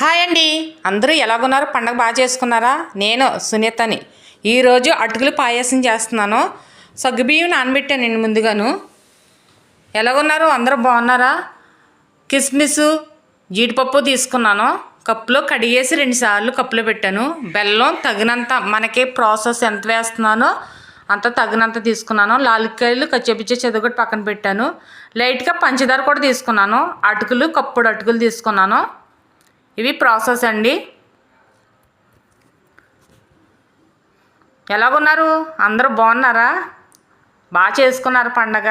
Hi అండి. అందరూ ఎలాగున్నారు? పండగ బాగా చేసుకున్నారా? నేను సునీతని. ఈరోజు అటుకులు పాయసం చేస్తున్నాను. సగ్గుబియ్యం నానబెట్టానండి ముందుగాను. ఎలాగున్నారు? అందరూ బాగున్నారా? కిస్మిస్ జీడిపప్పు తీసుకున్నాను. కప్పులో కడిగేసి రెండుసార్లు కప్పులో పెట్టాను. బెల్లం తగినంత మనకి ప్రాసెస్ ఎంత వేస్తున్నానో అంత తగినంత తీసుకున్నాను. లాలికాయలు కచ్చేపిచ్చే చెదగొట్టి పక్కన పెట్టాను. లైట్గా పంచదార కూడా తీసుకున్నాను. అటుకులు కప్పుడు అటుకులు తీసుకున్నాను. ఇవి ప్రాసెస్ అండి. ఎలాగున్నారు? అందరూ బాగున్నారా? బాగా చేసుకున్నారు పండగ.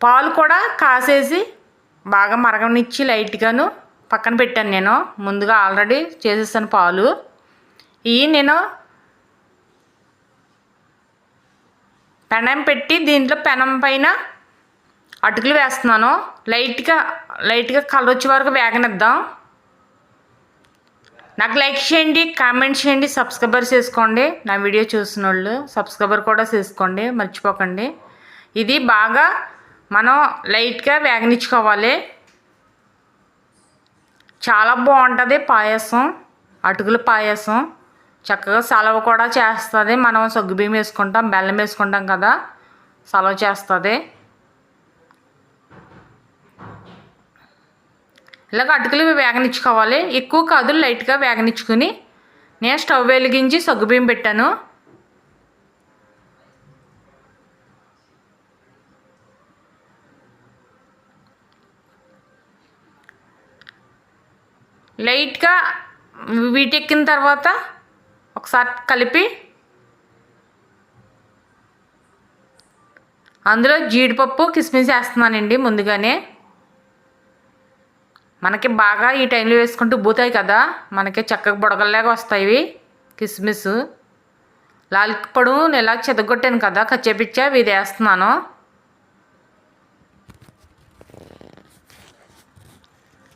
పాలు కూడా కాసేసి బాగా మరగనిచ్చి లైట్గాను పక్కన పెట్టాను నేను. ముందుగా ఆల్రెడీ చేసేసాను పాలు. ఇవి నేను పెనం పెట్టి దీంట్లో పెనం పైన అటుకులు వేస్తున్నాను. లైట్గా లైట్గా కలర్ వచ్చే వరకు వేగనిద్దాం. నాకు లైక్ చేయండి కామెంట్ చేయండి సబ్స్క్రైబర్ చేసుకోండి. నా వీడియో చూసిన వాళ్ళు సబ్స్క్రైబర్ కూడా చేసుకోండి మర్చిపోకండి. ఇది బాగా మనం లైట్గా వేగనిచ్చుకోవాలి. చాలా బాగుంటుంది పాయసం అటుకుల పాయసం. చక్కగా సెలవు కూడా చేస్తుంది. మనం సగ్గుబియ్యం వేసుకుంటాం బెల్లం వేసుకుంటాం కదా సలవ చేస్తుంది. ఇలాగ అటుకులు వేగనిచ్చుకోవాలి. ఎక్కువ కాదు లైట్గా వేగనిచ్చుకుని నేను స్టవ్ వెలిగించి సగ్గుబియ్యం పెట్టాను. లైట్గా వీటెక్కిన తర్వాత ఒకసారి కలిపి అందులో జీడిపప్పు కిస్మిస్ వేస్తున్నానండి ముందుగానే. మనకి బాగా ఈ టైంలో వేసుకుంటూ బూతాయి కదా మనకి చక్కగా బుడగల్లాగా వస్తాయి. ఇవి కిస్మిస్. లాలిపడు నేను ఇలా చెదగొట్టాను కదా కచ్చేపిచ్చా ఇది వేస్తున్నాను.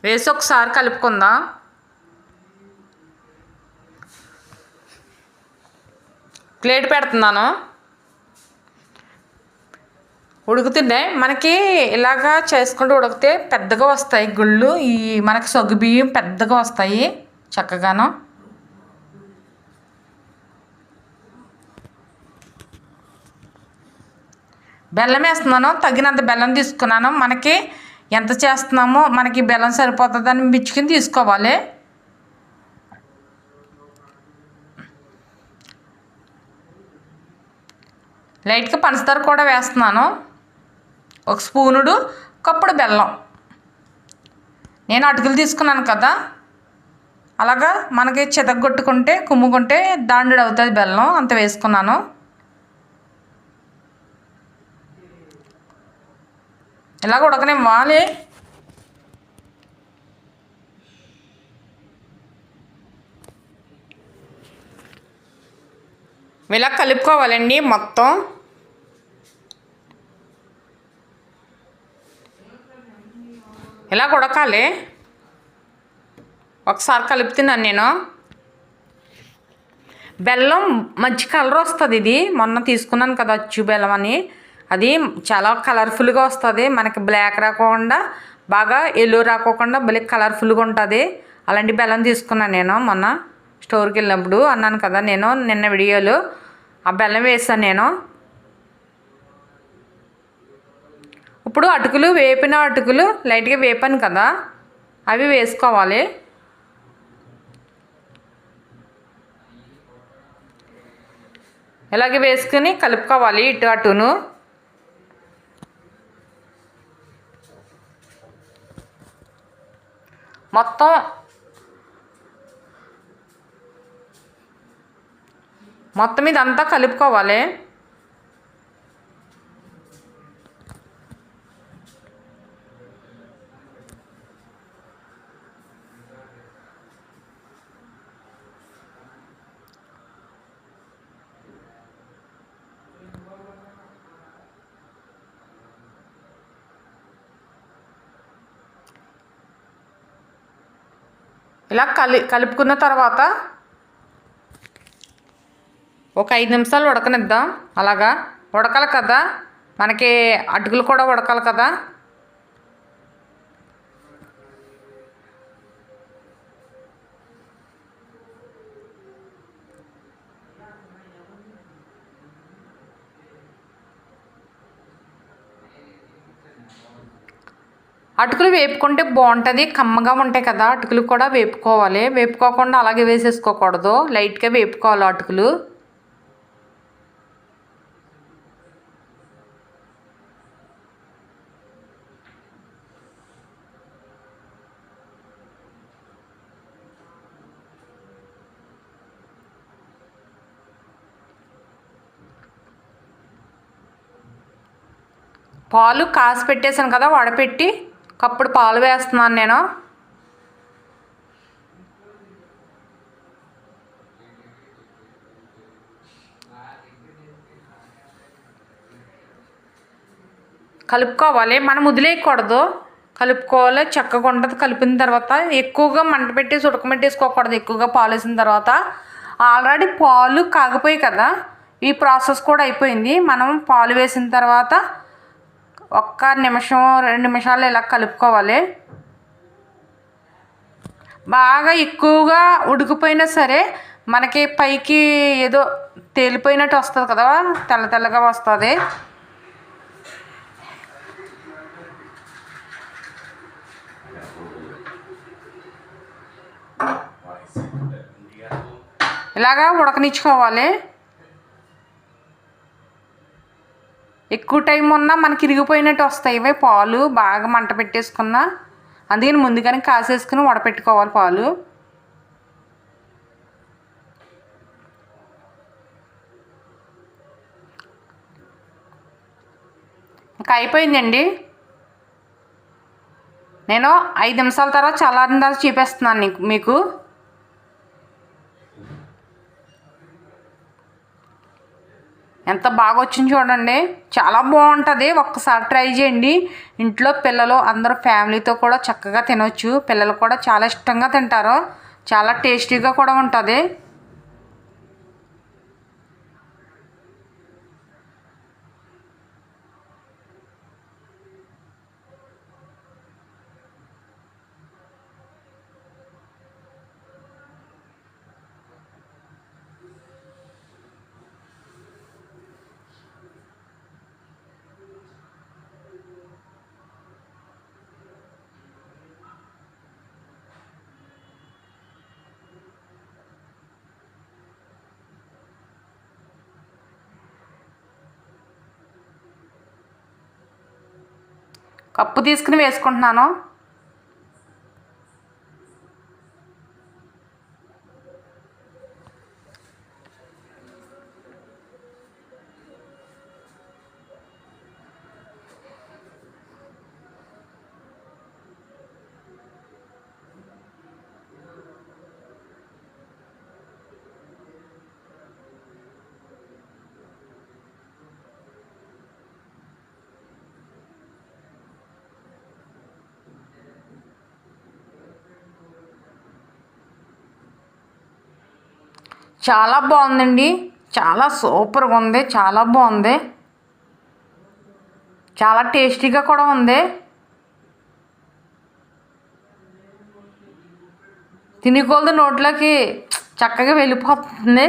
వేసి ఒకసారి కలుపుకుందాం. ప్లేట్ పెడుతున్నాను. ఉడుకుతున్నాయి మనకి ఇలాగా చేసుకుంటూ ఉడికితే పెద్దగా వస్తాయి గుళ్ళు. ఈ మనకి సగ్గు బియ్యం పెద్దగా వస్తాయి చక్కగాను. బెల్లం వేస్తున్నాను. తగినంత బెల్లం తీసుకున్నాను. మనకి ఎంత చేస్తున్నామో మనకి బెల్లం సరిపోతుందని మిచ్చుకుని తీసుకోవాలి. లైట్గా పంచదార కూడా వేస్తున్నాను. ఒక స్పూనుడు కప్పుడు బెల్లం. నేను అటుకులు తీసుకున్నాను కదా. అలాగా మనకి చితగొట్టుకుంటే కుమ్ముకుంటే దాండెడు అవుతుంది బెల్లం. అంత వేసుకున్నాను. ఇలాగ ఉడకనివ్వాలి ఇలా కలుపుకోవాలండి మొత్తం. ఇలా ఉడకాలి ఒకసారి కలుపుతున్నాను నేను. బెల్లం మంచి కలర్ వస్తుంది ఇది. మొన్న తీసుకున్నాను కదా అచ్చు బెల్లం అని. అది చాలా కలర్ఫుల్గా వస్తుంది. మనకి బ్లాక్ రాకుండా బాగా ఎల్లో రాకోకుండా భలే కలర్ఫుల్గా ఉంటుంది. అలాంటి బెల్లం తీసుకున్నాను నేను మొన్న స్టోర్కి వెళ్ళినప్పుడు. అన్నాను కదా నేను నిన్న వీడియోలో. ఆ బెల్లం వేసాను నేను. ఇప్పుడు అటుకులు వేపిన అటుకులు లైట్గా వేపాను కదా అవి వేసుకోవాలి. ఇలాగే వేసుకుని కలుపుకోవాలి ఇటు అటును. మొత్తం మొత్తం ఇదంతా కలుపుకోవాలి. ఇలా కలి కలుపుకున్న తర్వాత ఒక ఐదు నిమిషాలు ఉడకనిద్దాం. అలాగా? ఉడకాలి కదా? మనకి అటుకులు కూడా ఉడకాలి కదా? అటుకులు వేపుకుంటే బాగుంటుంది కమ్మగా ఉంటాయి కదా అటుకులు కూడా వేపుకోవాలి. వేపుకోకుండా అలాగే వేసేసుకోకూడదు. లైట్గా వేపుకోవాలి అటుకులు. పాలు కాసి పెట్టేశాను కదా వడపెట్టి కప్పుడు పాలు వేస్తున్నాను నేను. కలుపుకోవాలి. మనం వదిలేయకూడదు. కలుపుకోవాలి. చక్కగా ఉంటుంది. కలిపిన తర్వాత ఎక్కువగా మంట పెట్టేసి ఉడకమెట్టేసుకోకూడదు ఎక్కువగా పాలు వేసిన తర్వాత ఆల్రెడీ పాలు కాగిపోయి కదా. ఈ ప్రాసెస్ కూడా అయిపోయింది. మనం పాలు వేసిన తర్వాత ఒక్క నిమిషం రెండు నిమిషాలు ఇలా కలుపుకోవాలి. బాగా ఎక్కువగా ఉడికిపోయినా సరే మనకి పైకి ఏదో తేలిపోయినట్టు వస్తుంది కదా తెల్ల తెల్లగా వస్తుంది. ఇలాగా ఉడకనిచ్చుకోవాలి. ఎక్కువ టైం ఉన్నా మనకి ఇరిగిపోయినట్టు వస్తాయి. ఇవే పాలు బాగా మంట పెట్టేసుకున్నా. అందుకని ముందుగానే కాసేసుకుని వడపెట్టుకోవాలి పాలు. ఇంకా అయిపోయిందండి. నేను ఐదు నిమిషాల తర్వాత చల్లారిన తర్వాత చూపిస్తున్నాను నీకు మీకు. ఎంత బాగా వచ్చింది చూడండి. చాలా బాగుంటుంది. ఒక్కసారి ట్రై చేయండి. ఇంట్లో పిల్లలు అందరూ ఫ్యామిలీతో కూడా చక్కగా తినవచ్చు పిల్లలు కూడా చాలా ఇష్టంగా తింటారు. చాలా టేస్టీగా కూడా ఉంటుంది. కప్పు తీసుకుని వేసుకుంటున్నాను. చాలా బాగుందండి. చాలా సూపర్గా ఉంది. చాలా బాగుంది. చాలా టేస్టీగా కూడా ఉంది. తినికొలది నోట్లోకి చక్కగా వెళ్ళిపోతుంది.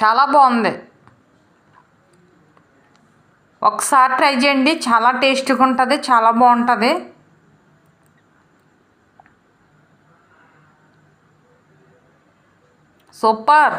చాలా బాగుంది. ఒకసారి ట్రై చేయండి. చాలా టేస్టీగా ఉంటుంది చాలా బాగుంటుంది. సూపర్!